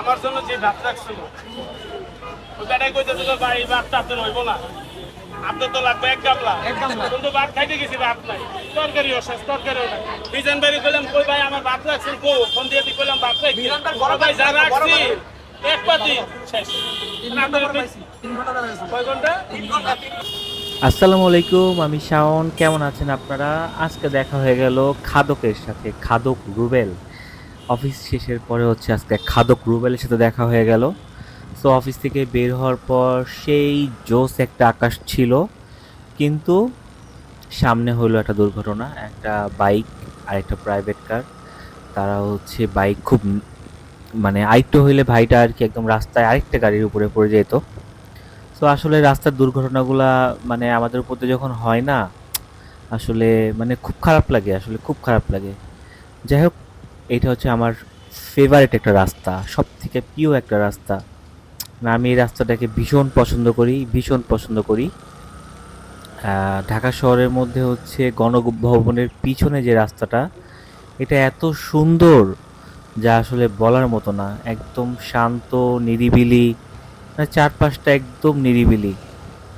আমার জন্য যে ভাত রাখছিল বেটাই তো ভাই ভাতটা আপনার হইব না। আপনার তো লাগবে এক গামলা। এক গামলা। কিন্তু ভাত খাইতে গেছি ভাত নাই। তরকারিও শেষ তরকারিও নাই। বিজান বাড়ি কইলাম কই ভাই আমার ভাত রাখছেন কো ফোন দিয়ে দিয়ে কইলাম ভাত রাখছি। ভাই ভাই যা রাখছি এক পাতি শেষ। কয় ঘণ্টা? তিন ঘণ্টা, আসসালামু আলাইকুম আমি শাওন। কেমন আছেন আপনারা? আজকে দেখা হয়ে গেল খাদকের সাথে খাদক রুবেল। অফিস শেষের পরে হচ্ছে আজকে খাদক রুবেলের সাথে দেখা হয়ে গেল। সো অফিস থেকে বের হওয়ার পর সেই জোস একটা আকাশ ছিল, কিন্তু সামনে হলো একটা দুর্ঘটনা, একটা বাইক আর একটা প্রাইভেট কার তারা হচ্ছে বাইক খুব মানে আরেকটু হইলে ভাইটা আর কি একদম রাস্তায় আরেকটা গাড়ির উপরে পড়ে যেত। সো আসলে রাস্তার দুর্ঘটনাগুলা মানে আমাদের উপর যখন হয় না, আসলে মানে খুব খারাপ লাগে, আসলে খুব খারাপ লাগে। যাই হোক এটা হচ্ছে আমার ফেভারিট একটা রাস্তা সব থেকে প্রিয় একটা রাস্তা। আমি এই রাস্তাটাকে ভীষণ পছন্দ করি, ভীষণ পছন্দ করি। ঢাকা শহরের মধ্যে হচ্ছে গণভবনের পিছনে যে রাস্তাটা, এটা এত সুন্দর যা আসলে বলার মতো না। একদম শান্ত, নিরিবিলি মানে চারপাশটা একদম নিরিবিলি।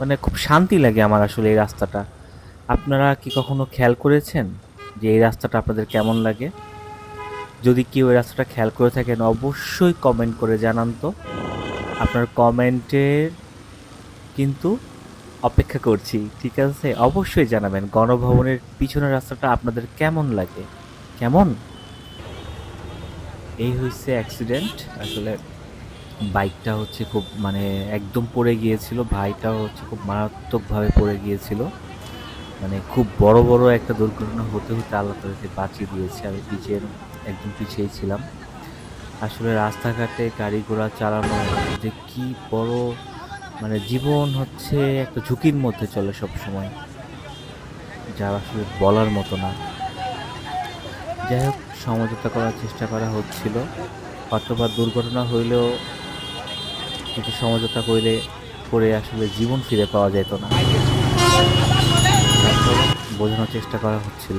মানে খুব শান্তি লাগে আমার আসলে এই রাস্তাটা। আপনারা কি কখনো খেয়াল করেছেন যে এই রাস্তাটা আপনাদের কেমন লাগে? যদি কেউ এই রাস্তাটা খেয়াল করে থাকেন, অবশ্যই কমেন্ট করে জানান তো। আপনার কমেন্টের কিন্তু অপেক্ষা করছি, ঠিক আছে? অবশ্যই জানাবেন গণভবনের পিছনের রাস্তাটা আপনাদের কেমন লাগে। কেমন? এই হয়েছে অ্যাক্সিডেন্ট আসলে বাইকটা হচ্ছে খুব মানে একদম পড়ে গিয়েছিল। ভাইটাও হচ্ছে খুব মারাত্মকভাবে পড়ে গিয়েছিল। মানে খুব বড় বড় একটা দুর্ঘটনা হতে হতে আল্লাহ তাদেরকে বাঁচিয়ে দিয়েছে। আমি পিছিয়ে একদম পিছিয়ে ছিলাম। আসলে রাস্তাঘাটে গাড়ি ঘোড়া চালানো যে কি বড় মানে জীবন হচ্ছে একটা ঝুঁকির মধ্যে চলে সব সময় যা আসলে বলার মতো না। যাই হোক, সমঝোতা করার চেষ্টা করা হচ্ছিল। হয়তোবা দুর্ঘটনা হইলেও কিন্তু সমঝোতা করলে করে আসলে জীবন ফিরে পাওয়া যেত না। বোঝানোর চেষ্টা করা হচ্ছিল।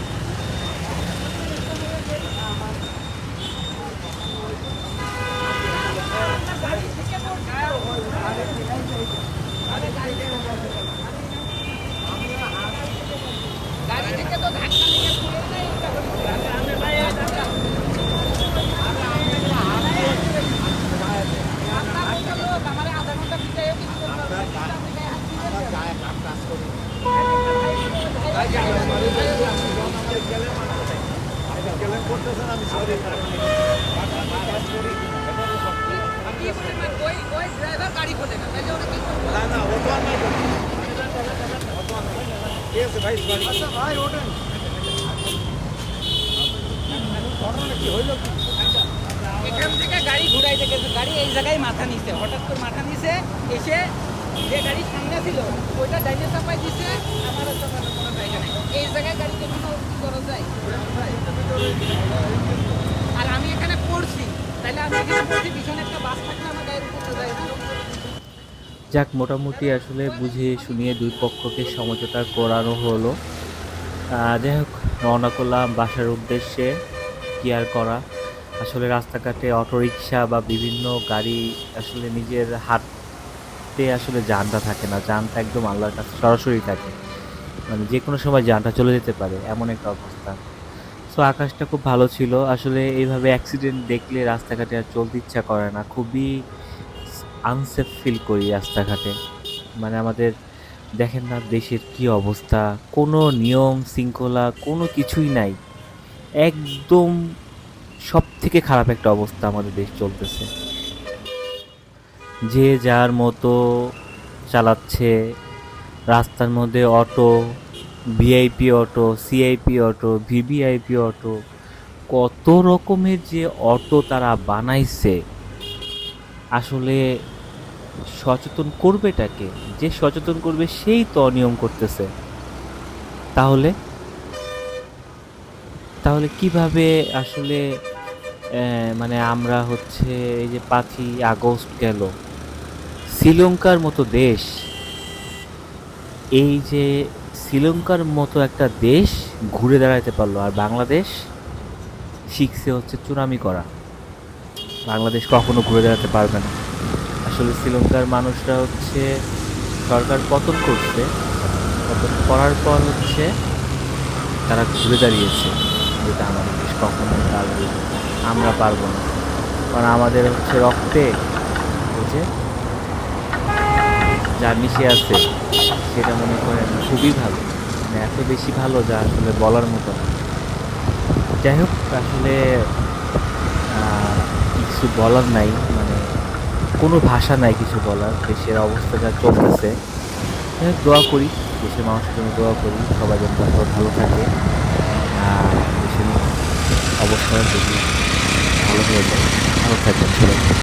এখান থেকে গাড়ি ঘুরাইতে গেছে। গাড়ি এই জায়গায় মাথা নিছে। হঠাৎ করে মাথা নিছে, এসে যে গাড়ি সামনে ছিল, ওইটা ডাইনে চাপাই দিছে আমার এই জায়গায় গাড়িতে কোনো যায়? আর আমি এখানে পড়ছি, তাহলে আমি এখানে পড়ছি, পিছনে একটা বাস থাকলে আমার যাক, মোটামুটি আসলে বুঝিয়ে শুনিয়ে দুই পক্ষকে সমঝোতা করানো হলো। যাই হোক, রওনা করলাম বাসার উদ্দেশ্যে। কি আর করা? আসলে রাস্তাঘাটে অটোরিকশা বা বিভিন্ন গাড়ি আসলে নিজের হাতে আসলে যানটা থাকে না যানটা একদম আল্লাহর কাছে সরাসরি থাকে। মানে যে কোনো সময় যানটা চলে যেতে পারে, এমন একটা অবস্থা। সো আকাশটা খুব ভালো ছিল। আসলে এইভাবে অ্যাক্সিডেন্ট দেখলে রাস্তাঘাটে আর চলতে ইচ্ছা করে না। খুবই আনসেফ ফিল করি রাস্তাঘাটে। মানে আমাদের, দেখেন না দেশের কি অবস্থা। কোনো নিয়ম, শৃঙ্খলা, কোনো কিছুই নাই। একদম সব থেকে খারাপ একটা অবস্থা আমাদের দেশ চলতেছে। যে যার মতো চালাচ্ছে। রাস্তার মধ্যে auto, VIP auto, CIP auto, VVIP auto, কত রকমের যে অটো তারা বানাইছে। আসলে সচেতন করবেটাকে যে সচেতন করবে সেই তো অনিয়ম করতেছে। তাহলে? তাহলে কীভাবে আসলে মানে আমরা হচ্ছে এই যে পাঁচই আগস্ট গেল? শ্রীলঙ্কার মতো দেশ, এই যে শ্রীলঙ্কার মতো একটা দেশ ঘুরে দাঁড়াতে পারল। আর বাংলাদেশ, শিখছে হচ্ছে চুনামি করা। বাংলাদেশ কখনো ঘুরে দাঁড়াতে পারবে না। আসলে শ্রীলঙ্কার মানুষরা হচ্ছে সরকার পতন করছে, পতন করার পর হচ্ছে তারা ঘুরে দাঁড়িয়েছে। যেটা আমাদের দেশ কখনোই পারবে আমরা পারব না। কারণ আমাদের হচ্ছে রক্তে ওই যে মিশে আছে, সেটা মনে করেন খুবই ভালো। মানে এত বেশি ভালো যা আসলে বলার মতো না। যাই হোক, আসলে কিছু বলার নাই। মানে কোনো ভাষা নাই কিছু বলার। দেশের অবস্থা যা চলতেছে। দোয়া করি। দেশের মানুষের জন্য দোয়া করি। সবাই যেন তারপর ভালো থাকে। দেশের অবস্থা যদি ভালো হয়ে যায়, ভালো সবাই।